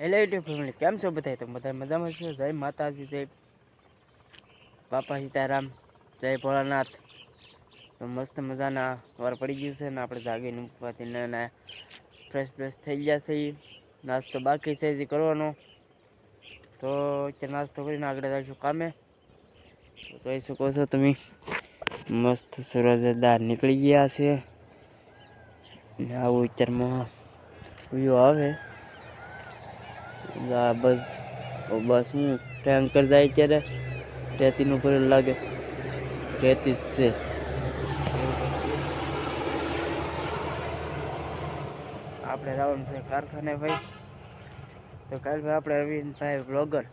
Hello YouTube family કેમ છો બધા તો બધા મજામાં છો? જય માતાજી, જય બાપા સીતારામ, જય ભોળાનાથ. તો મસ્ત મજાના વાર પડી ગયું છે ને આપણે જાગીને ઉઠવાથી ને ને ફ્રેશ ફ્રેશ થઈ ગયા છે. નાસ્તો બાકી છે હજી કરવાનો. તો અત્યારે નાસ્તો કરીને આગળ જઈશું કામે. તો જોઈ શકો છો તમે. મસ્ત સૂરજદાર નીકળી ગયા છે. ને આવું વિચારમાં વ્યૂ આવે. આ બસ. બસ, હું ટેન્કર જાય ત્યારે રેતીનું ભરેલું લાગે. રેતી છે. આપણે જવાનું છે કારખાને ભાઈ. તો કાલ ભાઈ આપણે અરવિંદભાઈ બ્લોગર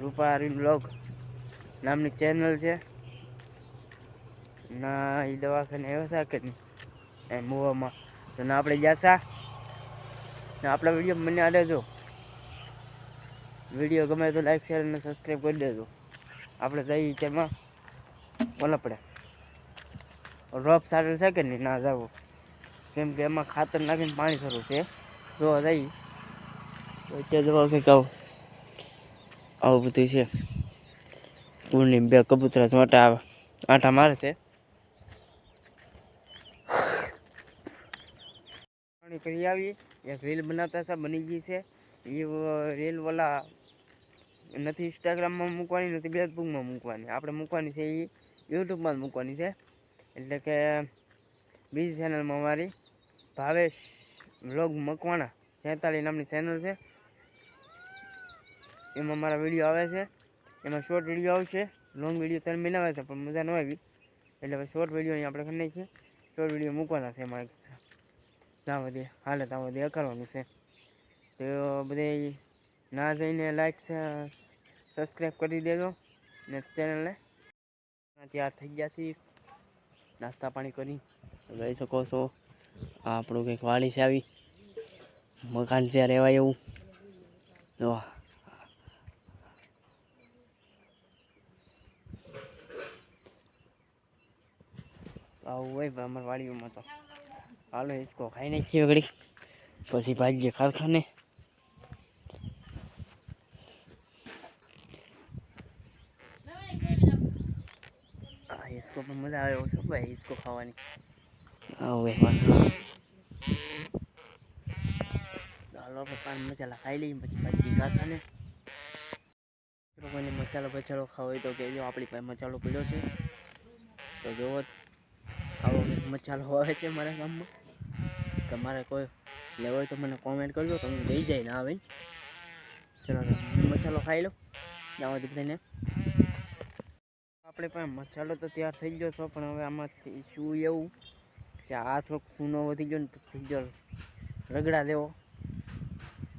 રૂપા અરવિંદ બ્લોગ નામની ચેનલ છે. ના એ દવાખાને આવ્યો છે કે નહીં? એ મુવામાં. તો ના, આપણે જાશા આપણા વીડિયો મને આડે જો. વીડિયો ગમે તો લાઈક શેર અને સબસ્ક્રાઈબ કરી દેજો. આપણે જઈએ તેમાં ઓલા રોપ સારું છે કે નહીં? ના જવું કેમ કે એમાં ખાતર નાખીને પાણી સારું છે. જો જઈ જવા કંઈક આવું આવું બધું છે. પૂરની બે કબૂતરા મોટા આવે. આંટા મારે છે. પાણી કરી આવી એક રીલ બનાવતા હતા, બની ગઈ છે. એ રીલ વાલા નથી ઇન્સ્ટાગ્રામમાં મૂકવાની, નથી ફેસબુકમાં મૂકવાની. આપણે મૂકવાની છે એ યુટ્યુબમાં મૂકવાની છે. એટલે કે બીજી ચેનલમાં મારી ભાવેશ વ્લોગ મકવાણા છેતાલીસ નામની ચેનલ છે. એમાં મારા વીડિયો આવે છે. એમાં શોર્ટ વીડિયો આવશે. લોંગ વીડિયો ત્રણ મહિના આવે છે, પણ મજા ન આવી. એટલે શોર્ટ વીડિયો આપણે કરી નાખીએ. શોર્ટ વીડિયો મૂકવાના છે એમાં ત્યાં બધી હાલે ત્યાં બધી કરવાનું છે. તો બધે ના જઈને લાઈક સબસ્ક્રાઈબ કરી દેજો. ને ચેનલને તૈયાર થઈ ગયા છીએ. નાસ્તા પાણી કરી. જોઈ શકો છો. આપણું કંઈક વાડી છે આવી. મકાન છે રહેવાય એવું. જો. આવું હોય અમારી વાડીઓમાં તો. હાલો, હિસકો ખાઈ નાખીએ ઘડી પછી ભાગીએ કારખાને આ હિસકો પણ મજા આવે શું ભાઈ હિસકો ખાવાની? હવે ચાલો પાન મસાલા ખાઈ લઈએ પછી ભાગીએ ખાતા ને. કોઈને મસાલો બચાલો ખાવો હોય તો કહેજો આપણી પાસે મસાલો પડ્યો છે. તો જોવો આવો મચાલો મસાલો આવે છે મારા ગામમાં. તમારે કોઈ લેવો હોય તો મને કોમેન્ટ કરજો તમને લઈ જાય ને આવે ચલો મસાલો ખાઈ લો. સુધી બધાને. આપણે પાસે મસાલો તો તૈયાર થઈ ગયો છો, પણ હવે આમાંથી શું એવું? કે આ થોડોક સૂનો વધી ગયો ને થઈ ગયો રગડા દેવો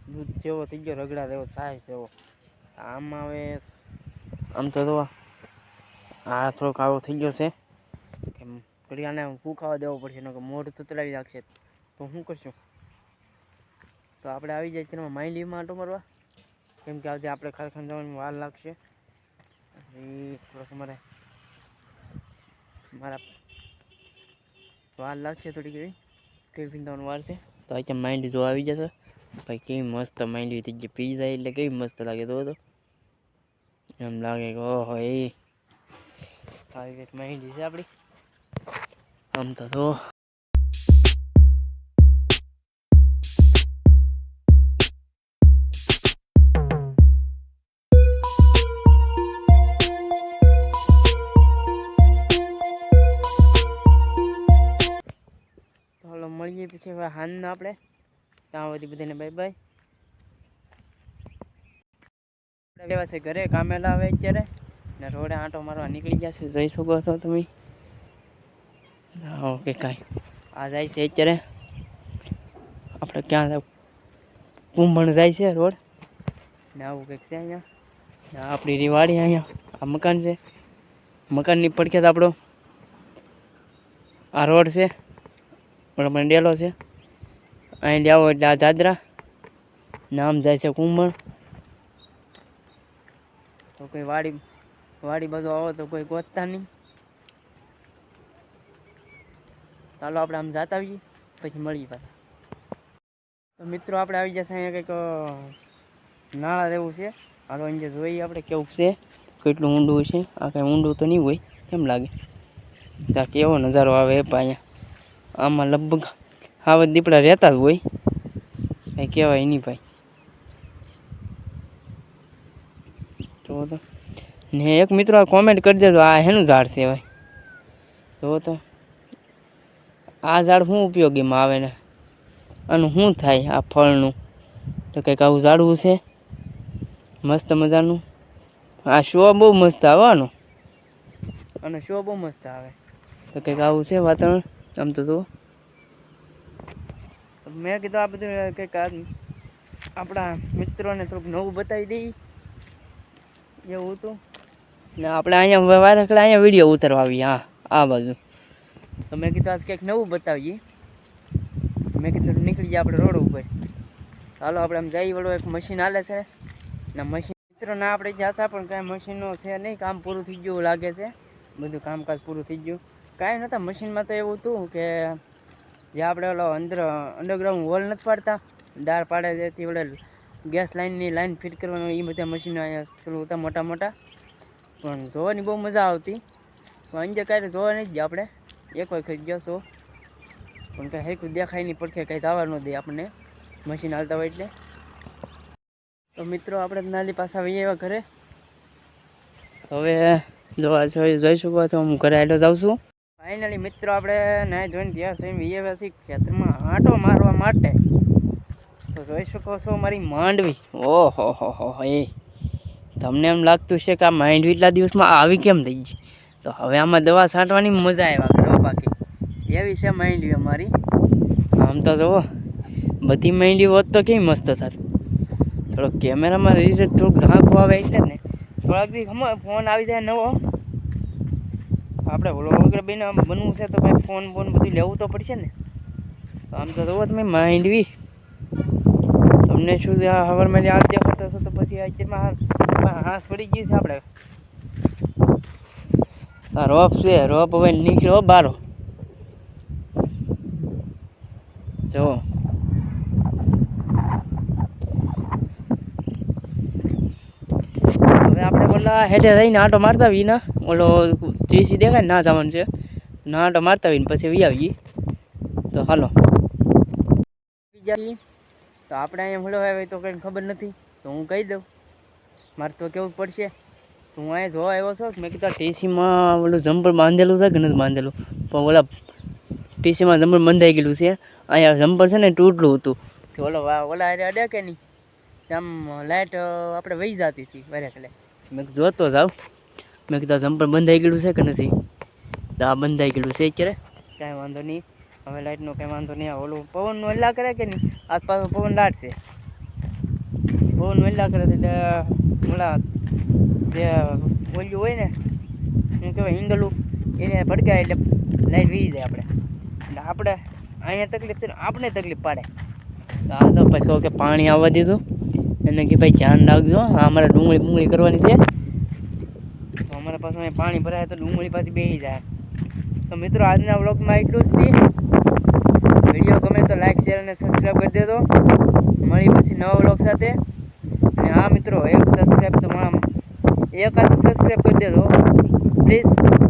દૂધ જેવો થઈ ગયો, રગડા દેવો સાય જેવો. આમાં હવે, આમ તો જો આ થોડોક આવો થઈ ગયો છે. કે ઘડિયાને શું ખાવા દેવો પડશે? કે મોઢું તતડાવી નાખશે. તો શું કરશું? તો આપણે આવી જાય તેમાં માઇલીમાં આટો મારવા. કેમ કે આજે આપણે કારખાને જવાની વાર લાગશે. થોડોક મારે મારા વાર લાગશે થોડીક એવી. ટિફિન ત્રણ વાર છે? તો આજે માઇન્ડ જો આવી જશે? ભાઈ, કેવી મસ્ત માઇન્ડ થઈ ગઈ. પી જાય એટલે કેવી મસ્ત લાગે, તો તો. એમ લાગે કે, ઓહો, એ. આવી માઇન્ડ છે આપણી. આમ તો પછી હવે હાનના આપણે. ત્યાં બધી બધાને બાય બાય આપણે વ્યવહાર છે ઘરે, કામેલા આવે અત્યારે. ને રોડે આંટો મારવા નીકળી જશે જઈ શકો છો તમે. ઓકે, કાંઈ. આ જાય છે અત્યારે. આપણે ક્યાં કુંભણ જાય છે રોડ. ને આવું કંઈક છે અહીંયા. ને આપણી રીવાડી અહીંયા. આ મકાન છે. મકાનની પડખે આપણો આ રોડ છે. બરાબર ડેલો છે. અહીં લેવો એટલે આ દાદરા નામ જાય છે કુંભણ. તો કોઈ વાડી વાડી બાજુ આવો તો કોઈ ગોતતા નહીં. ચાલો આપણે આમ જાતા આવીએ, પછી મળીએ પાછા. તો મિત્રો આપણે આવી જશે અહીંયા કંઈક નાળા રહેવું છે. હાલો અહીંયા જોઈએ આપણે કેવું છે, કેટલું ઊંડું છે. આ કંઈ ઊંડું તો નહીં હોય, કેમ લાગે? ત્યાં કેવો નજારો આવે પણ અહીંયા આમાં લગભગ આવા દીપડા રહેતા જ હોય. કંઈ કહેવાય નહીં ભાઈ. જો તો. ને એક મિત્રો કોમેન્ટ કરી દેજો, આ હેનું ઝાડ છે ભાઈ. જો તો. આ ઝાડ શું ઉપયોગીમાં આવે ને? અને શું થાય આ ફળનું? તો કંઈક આવું ઝાડવું છે? મસ્ત મજાનું? આ શો બહુ મસ્ત આવવાનું. અને શો બહુ મસ્ત આવે. તો કંઈક આવું છે વાતાવરણ? આમ તો જુઓ. મેં કીધું આ બધું કંઈક આપણા મિત્રોને થોડુંક નવું બતાવી દઈ. એવું હતું. ને આપણે અહીંયા વાર રખડા અહીંયા વીડિયો ઉતારવા આવીએ, હા, આ બાજુ. તો મેં કીધું આજ કંઈક નવું બતાવીએ. મેં કીધું નીકળી જાય આપણે રોડ ઉપર. ચાલો આપણે આમ જઈ વળો એક મશીન હાલે છે. ને મશીન મિત્રો ના આપણે જતા પણ કાંઈ મશીનો છે નહીં, કામ પૂરું થઈ ગયું લાગે છે. બધું કામકાજ પૂરું થઈ ગયું. કાંઈ નહોતા. મશીનમાં તો એવું હતું કે જે આપણે ઓલો અંદર અંડરગ્રાઉન્ડ હોલ નથી પાડતા દાળ પાડે જેથી આપણે ગેસ લાઇનની લાઇન ફિટ કરવાનું એ બધા મશીનો પેલું હતા મોટા મોટા. પણ જોવાની બહુ મજા આવતી. પણ અંજે કાંઈ જોવા નહીં જ આપણે. એક વખત ગયો છો. પણ કાંઈ હરખું દેખાય નહીં, પડખે કાંઈ થવા ન દે આપણને. મશીન હાલતા હોય એટલે. તો મિત્રો, આપણે નાલી પાસે આવીએ એવા ઘરે. હવે જોવા જોઈ જોઈ તો હું ઘરે આવેલો જાઉં છું. ફાઇનલી મિત્રો, આપણે નાય ધોઈને ત્યાં થઈને વીએ ખેતરમાં આંટો મારવા માટે. તો જોઈ શકો છો મારી માંડવી. ઓહો, હો હો એ. તમને એમ લાગતું છે કે આ માંડવી એટલા દિવસમાં આવી કેમ થઈ ગઈ? તો હવે આમાં દવા છાંટવાની મજા આવ્યા બાકી એવી છે માંડવી અમારી? આમ તો જુઓ, બધી માંડવી હોત તો કેવી મસ્ત થાત. થોડોક કેમેરામાં રિઝલ્ટ થોડુંક ઝાંખું આવે એટલે ને. થોડાક દી ફોન આવી જાય નવો. આપણે વ્લોગ વગેરે બને બનવું છે તો ભાઈ ફોન બોન બધું લેવું તો પડશે ને? આમ તો જુઓ તમે માંડવી. તમને શું હવારમાં હાથ દેખાતો હશે તો પછી અત્યારમાં હાથ પડી ગઈ છે આપણે. આ રોપ છે, રોપ હવે નીકળ્યો બારો. જો. હવે આપણે ઓલા હેઠે થઈને આંટો મારતા આવીએ ને ઓલો ત્રીસી દેખાય ને જવાનું છે. ના તો મારતા આવીને પછી વી આવીએ તો હાલો. તો આપણે અહીંયા મળ્યો આવે તો કંઈ ખબર નથી. તો હું કહી દઉં. મારે તો કેવું પડશે. હું અહીંયા જોવા આવ્યો છો. મેં કીધું ટીસીમાં ઓલું જમ્પર બાંધેલું છે કે નથી બાંધેલું? પણ ઓલા ટીસીમાં જમ્પર બંધાઈ ગયેલું છે. અહીંયા જમ્પર છે ને તૂટલું હતું. કે ઓલો ઓલા અરે અડે કે નહીં? આમ લાઇટ આપણે વહી જતી હતી. વારે કલે મેં જોતો જાવ મેં કીધું જમ્પર બંધાઈ ગયેલું છે કે નથી? આ બંધાઈ ગયેલું છે અત્યારે. કાંઈ વાંધો નહીં. હવે લાઇટનો કાંઈ વાંધો નહીં. ઓલું પવનનું હલ્લા કરે કે નહીં? આસપાસ પવન લાટશે પવન હલ્લા કરે એટલે, ઓલા જે ઓલ્યું હોય ને, શું કહેવાય, હિંગલું, એને ભડકાય એટલે લાઇટ વી જાય આપણે. એટલે આપણે અહીંયા તકલીફ છે આપણે તકલીફ પાડે. તો આ તો પછી કે પાણી આવવા દીધું. એને કે ભાઈ ધ્યાન રાખજો. હા અમારે ડુંગળી બુંગળી કરવાની છે. અમારા પાસે પાણી ભરાય તો ડુંગળી પાછી બેસી જાય. તો મિત્રો, આજના વ્લોગમાં એટલું જ છે વીડિયો ગમે તો લાઈક શેર અને સબસ્ક્રાઈબ કરી દેજો. મળી પછી નવા વ્લોગ સાથે. અને હા મિત્રો, એક સબસ્ક્રાઈબ તો એક હાથ સબસ્ક્રાઈબ કરી દેજો. પ્લીઝ